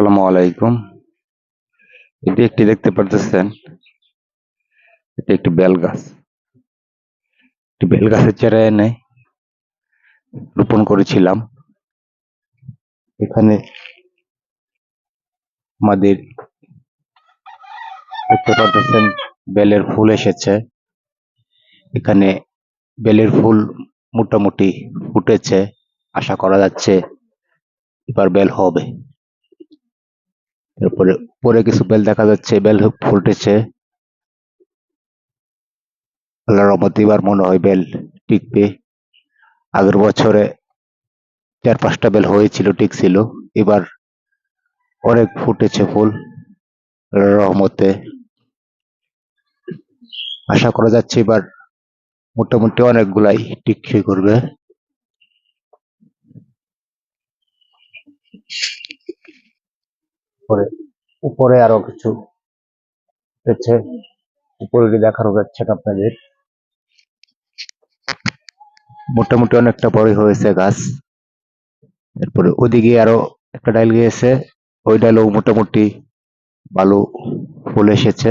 আসসালামু আলাইকুম। এটি একটি দেখতে পারতেছেন, এটি একটি বেল গাছ। একটি বেল গাছের চারা এনে রোপণ করেছিলাম। এখানে আমাদের দেখতে পারতেছেন, বেলের ফুল এসেছে। এখানে বেলের ফুল মোটামুটি ফুটেছে, আশা করা যাচ্ছে এবার বেল হবে। এরপরে উপরে কিছু বেল দেখা যাচ্ছে বেল ফুটেছে। আল্লাহর রহমতে এবার মনে হয় বেল টিকবে। আগের বছরে চার পাঁচটা বেল হয়েছিল, টিকছিল। এবার অনেক ফুটেছে ফুল আল্লাহর রহমতে। আশা করা যাচ্ছে এবার মোটামুটি অনেকগুলাই টিকসই করবে। পরে উপরে আরও কিছু রয়েছে উপরে দেখানো যাচ্ছে আপনাদের। মোটামুটি অনেকটা বড় হয়েছে গাছ। এরপরে ওদিকে আরও একটা ডাইল গিয়েছে। ওই ডাইলও মোটামুটি ভালো ফুল এসেছে।